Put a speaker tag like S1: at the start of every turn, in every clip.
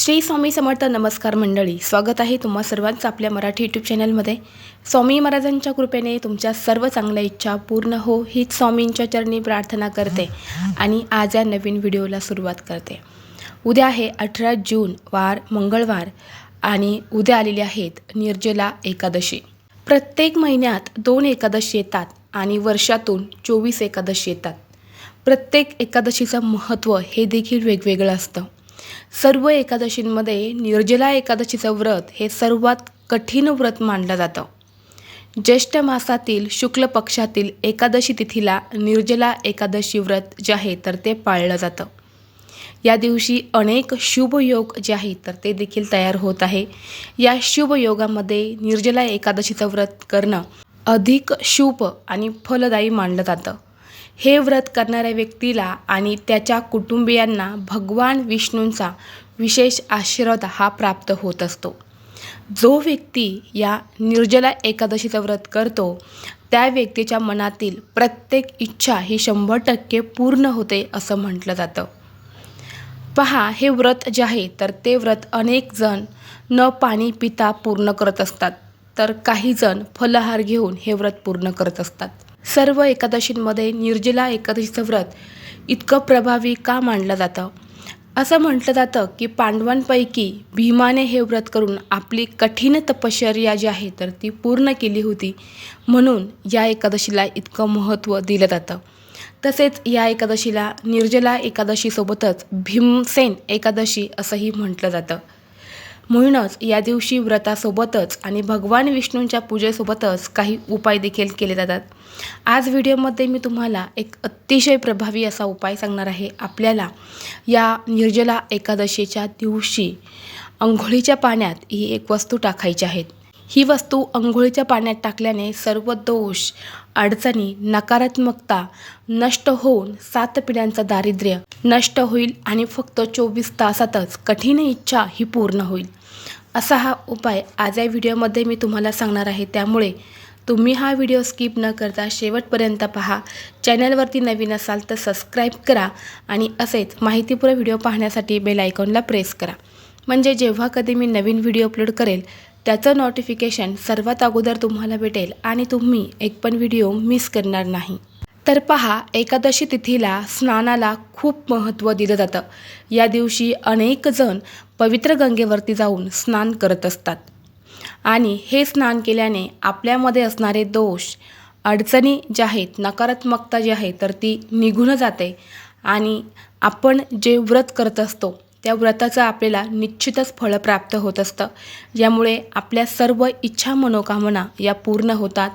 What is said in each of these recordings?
S1: श्री स्वामी समर्थ नमस्कार मंडळी स्वागत आहे तुम्हा सर्वांचं आपल्या मराठी यूट्यूब चॅनलमध्ये स्वामी महाराजांच्या कृपेने तुमच्या सर्व चांगल्या इच्छा पूर्ण हो हीच स्वामींच्या चरणी प्रार्थना करते आणि आज या नवीन व्हिडिओला सुरुवात करते. उद्या आहे अठरा जून वार मंगळवार आणि उद्या आलेली आहेत निर्जला एकादशी. प्रत्येक महिन्यात दोन एकादशी येतात आणि वर्षातून चोवीस एकादशी येतात. प्रत्येक एकादशीचं महत्त्व हे देखील वेगवेगळं असतं. सर्व एकादशींमध्ये निर्जला एकादशीचं व्रत हे सर्वात कठीण व्रत मानलं जातं. ज्येष्ठ मासातील शुक्ल पक्षातील एकादशी तिथीला निर्जला एकादशी व्रत जे आहे तर ते पाळलं जातं. या दिवशी अनेक शुभयोग जे आहेत तर ते देखील तयार होत आहे. या शुभयोगामध्ये निर्जला एकादशीचं व्रत करणं अधिक शुभ आणि फलदायी मानलं जातं. हे व्रत करणाऱ्या व्यक्तीला आणि त्याच्या कुटुंबियांना भगवान विष्णूंचा विशेष आशीर्वाद हा प्राप्त होत असतो. जो व्यक्ती या निर्जला एकादशीचं व्रत करतो त्या व्यक्तीच्या मनातील प्रत्येक इच्छा ही शंभर टक्के पूर्ण होते असं म्हटलं जातं. पहा हे व्रत जे आहे तर ते व्रत अनेक जण न पाणी पिता पूर्ण करत असतात. तर काही जण फलहार घेऊन हे व्रत पूर्ण करत असतात. सर्व एकादशींमध्ये निर्जला एकादशीचं व्रत इतकं प्रभावी का मानलं जातं? असं म्हटलं जातं की पांडवांपैकी भीमाने हे व्रत करून आपली कठीण तपश्चर्या जी आहे तर ती पूर्ण केली होती. म्हणून या एकादशीला इतकं महत्त्व दिलं जातं. तसेच या एकादशीला निर्जला एकादशीसोबतच भीमसेन एकादशी असंही म्हटलं जातं. म्हणूनच या दिवशी व्रतासोबतच आणि भगवान विष्णूंच्या पूजेसोबतच काही उपाय देखील केले जातात. आज व्हिडिओमध्ये मी तुम्हाला एक अतिशय प्रभावी असा उपाय सांगणार आहे. आपल्याला या निर्जला एकादशीच्या दिवशी अंघोळीच्या पाण्यात ही एक वस्तू टाकायची आहेत ही वस्तू अंघोळीच्या पाण्यात टाकल्याने सर्व दोष अडचणी नकारात्मकता नष्ट होऊन सात पिढ्यांचं दारिद्र्य नष्ट होईल आणि फक्त चोवीस तासातच कठीण इच्छा ही पूर्ण होईल. असा हा उपाय आज या व्हिडिओमध्ये मी तुम्हाला सांगणार आहे. त्यामुळे तुम्ही हा व्हिडिओ स्किप न करता शेवटपर्यंत पहा. चॅनलवरती नवीन असाल तर सबस्क्राईब करा आणि असेच माहितीपूर्ण व्हिडिओ पाहण्यासाठी बेल आयकॉनला प्रेस करा. म्हणजे जेव्हा कधी मी नवीन व्हिडिओ अपलोड करेल त्याचं नोटिफिकेशन सर्वात अगोदर तुम्हाला भेटेल आणि तुम्ही एक पण व्हिडिओ मिस करणार नाही. तर पहा एकादशी तिथीला स्नानाला खूप महत्त्व दिलं जातं. या दिवशी अनेक जण पवित्र गंगेवरती जाऊन स्नान करत असतात. आणि हे स्नान केल्याने आपल्यामध्ये असणारे दोष अडचणी ज्या आहेत नकारात्मकता जी आहे तर ती निघून जाते आणि आपण जे व्रत करत असतो त्या व्रताचं आपल्याला निश्चितच फळ प्राप्त होत असतं. यामुळे आपल्या सर्व इच्छा मनोकामना या पूर्ण होतात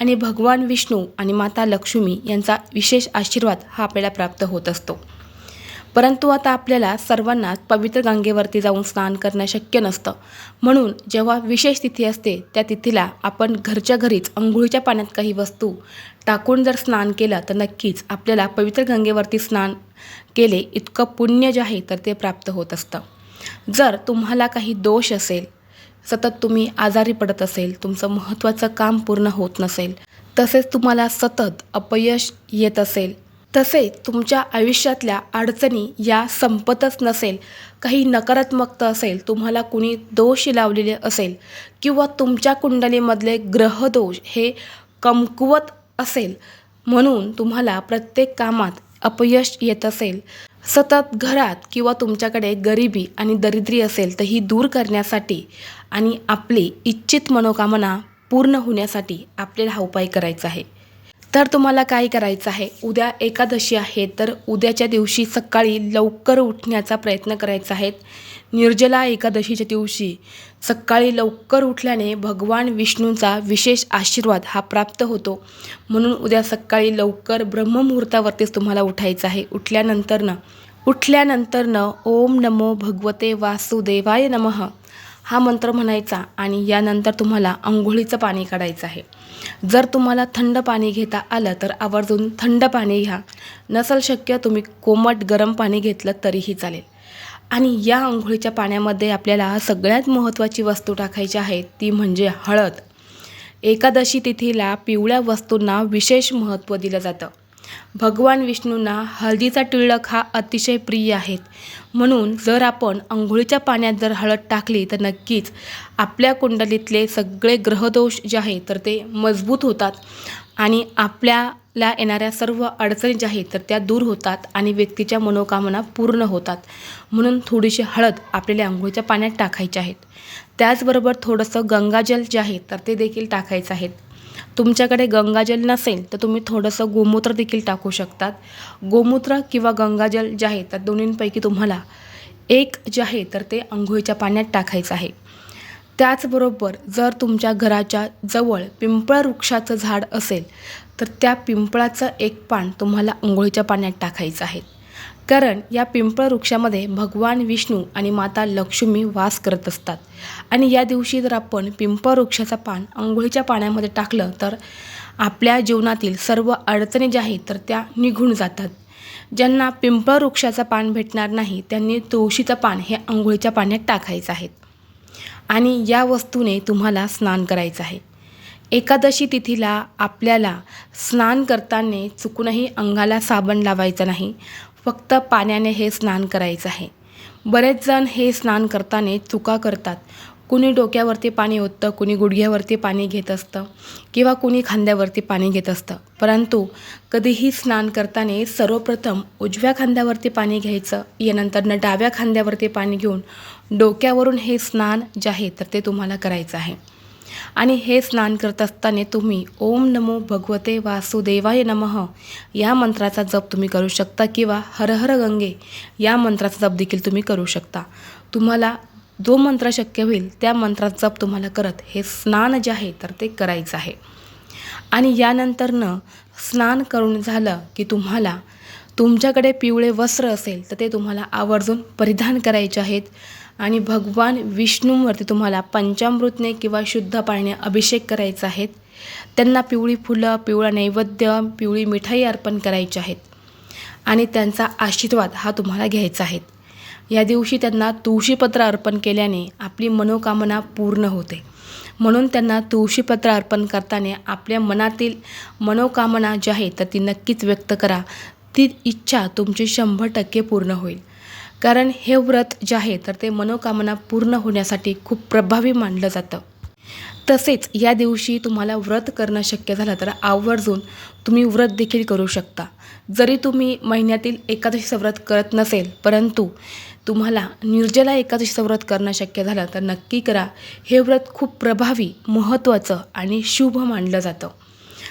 S1: आणि भगवान विष्णू आणि माता लक्ष्मी यांचा विशेष आशीर्वाद हा आपल्याला प्राप्त होत असतो. परंतु आता आपल्याला सर्वांनाच पवित्र गंगेवरती जाऊन स्नान करणं शक्य नसतं. म्हणून जेव्हा विशेष तिथी असते त्या तिथीला आपण घरच्या घरीच अंघोळीच्या पाण्यात काही वस्तू टाकून जर स्नान केलं तर नक्कीच आपल्याला पवित्र गंगेवरती स्नान केले इतकं पुण्य जे आहे तर ते प्राप्त होत असतं. जर तुम्हाला काही दोष असेल सतत तुम्ही आजारी पडत असेल तुमचं महत्त्वाचं काम पूर्ण होत नसेल तसेच तुम्हाला सतत अपयश येत असेल तसेच तुमच्या आयुष्यातल्या अडचणी या संपतच नसेल. काही नकारात्मकता असेल तुम्हाला कुणी दोष लावलेले असेल किंवा तुमच्या कुंडलीमधले ग्रहदोष हे कमकुवत असेल म्हणून तुम्हाला प्रत्येक कामात अपयश येत असेल. सतत घरात किंवा तुमच्याकडे गरिबी आणि दरिद्री असेल तर ही दूर करण्यासाठी आणि आपली इच्छित मनोकामना पूर्ण होण्यासाठी आपल्याला हा उपाय करायचा आहे. तर तुम्हाला काय करायचं आहे? उद्या एकादशी आहे तर उद्याच्या दिवशी सकाळी लवकर उठण्याचा प्रयत्न करायचा आहे. निर्जला एकादशीच्या दिवशी सकाळी लवकर उठल्याने भगवान विष्णूंचा विशेष आशीर्वाद हा प्राप्त होतो. म्हणून उद्या सकाळी लवकर ब्रह्ममुहूर्तावरतीच तुम्हाला उठायचं आहे. उठल्यानंतरनं उठल्यानंतरनं ओम नमो भगवते वासुदेवाय नमः. हा मंत्र म्हणायचा आणि यानंतर तुम्हाला अंघोळीचं पाणी काढायचं आहे. जर तुम्हाला थंड पाणी घेता आलं तर आवर्जून थंड पाणी घ्या. नसल शक्य तुम्ही कोमट गरम पाणी घेतलं तरीही चालेल. आणि या अंघोळीच्या पाण्यामध्ये आपल्याला सगळ्यात महत्त्वाची वस्तू टाकायची आहे ती म्हणजे हळद. एकादशी तिथीला पिवळ्या वस्तूंना विशेष महत्त्व दिलं जातं. भगवान विष्णूंना हळदीचा टिळक हा अतिशय प्रिय आहेत म्हणून जर आपण अंघोळीच्या पाण्यात जर हळद टाकली तर नक्कीच आपल्या कुंडलीतले सगळे ग्रहदोष जे आहेत तर ते मजबूत होतात आणि आपल्याला येणाऱ्या सर्व अडचणी ज्या आहेत तर त्या दूर होतात आणि व्यक्तीच्या मनोकामना पूर्ण होतात. म्हणून थोडीशी हळद आपल्याला आंघोळीच्या पाण्यात टाकायची आहेत त्याचबरोबर थोडंसं गंगाजल जे आहे तर ते देखील टाकायचं आहेत तुमच्याकडे गंगाजल नसेल तर तुम्ही थोडंसं गोमूत्र देखील टाकू शकतात. गोमूत्र किंवा गंगाजल जे आहे तर दोन्हींपैकी तुम्हाला एक जे आहे तर ते आंघोळीच्या पाण्यात टाकायचं आहे. त्याचबरोबर जर तुमच्या घराच्या जवळ पिंपळ वृक्षाचं झाड असेल तर त्या पिंपळाचं एक पान तुम्हाला आंघोळीच्या पाण्यात टाकायचं आहे. कारण या पिंपळ वृक्षामध्ये भगवान विष्णू आणि माता लक्ष्मी वास करत असतात. आणि या दिवशी जर आपण पिंपळ वृक्षाचं पान आंघोळीच्या पाण्यामध्ये टाकलं तर आपल्या जीवनातील सर्व अडचणी ज्या आहेत तर त्या निघून जातात. ज्यांना पिंपळ वृक्षाचं पान भेटणार नाही त्यांनी तुळशीचं पान हे आंघोळीच्या पाण्यात टाकायचं आहे. आणि या वस्तूने तुम्हाला स्नान करायचं आहे. एकादशी तिथीला आपल्याला स्नान करताना चुकूनही अंगाला साबण लावायचं नाही फक्त पाण्याने हे स्नान करायचं आहे. बरेच जण हे स्नान करताना चुका करतात. कुणी डोक्यावरती पाणी ओततं कुणी गुडघ्यावरती पाणी घेत असतं किंवा कुणी खांद्यावरती पाणी घेत असतं. परंतु कधीही स्नान करताना सर्वप्रथम उजव्या खांद्यावरती पाणी घ्यायचं यानंतरनं डाव्या खांद्यावरती पाणी घेऊन डोक्यावरून हे स्नान जे आहे तर ते तुम्हाला करायचं आहे. आणि हे स्नान करत असताना तुम्ही ओम नमो भगवते वासुदेवाय नमः. या मंत्राचा जप तुम्ही करू शकता किंवा हर हर गंगे या मंत्राचा जप देखील तुम्ही करू शकता. तुम्हाला जो मंत्र शक्य होईल त्या मंत्राचा जप तुम्हाला करत हे स्नान जे आहे तर ते करायचं आहे. आणि यानंतरनं स्नान करून झालं की तुम्हाला तुमच्याकडे पिवळे वस्त्र असेल तर ते तुम्हाला आवर्जून परिधान करायचे आहेत. आणि भगवान विष्णूंवरती तुम्हाला पंचामृतने किंवा शुद्ध पाण्याने अभिषेक करायचा आहेत. त्यांना पिवळी फुलं पिवळा नैवेद्य पिवळी मिठाई अर्पण करायची आहेत. आणि त्यांचा आशीर्वाद हा तुम्हाला घ्यायचा आहे. या दिवशी त्यांना तुळशीपत्र अर्पण केल्याने आपली मनोकामना पूर्ण होते. म्हणून त्यांना तुळशीपत्र अर्पण करताना आपल्या मनातील मनोकामना जी आहे तर ती नक्कीच व्यक्त करा. ती इच्छा तुमची शंभर टक्के पूर्ण होईल. कारण हे व्रत जे आहे तर ते मनोकामना पूर्ण होण्यासाठी खूप प्रभावी मानलं जातं. तसेच या दिवशी तुम्हाला व्रत करणं शक्य झालं तर आवर्जून तुम्ही व्रत देखील करू शकता. जरी तुम्ही महिन्यातील एकादशीचं व्रत करत नसेल परंतु तुम्हाला निर्जला एकादशीचं व्रत करणं शक्य झालं तर नक्की करा. हे व्रत खूप प्रभावी महत्त्वाचं आणि शुभ मानलं जातं.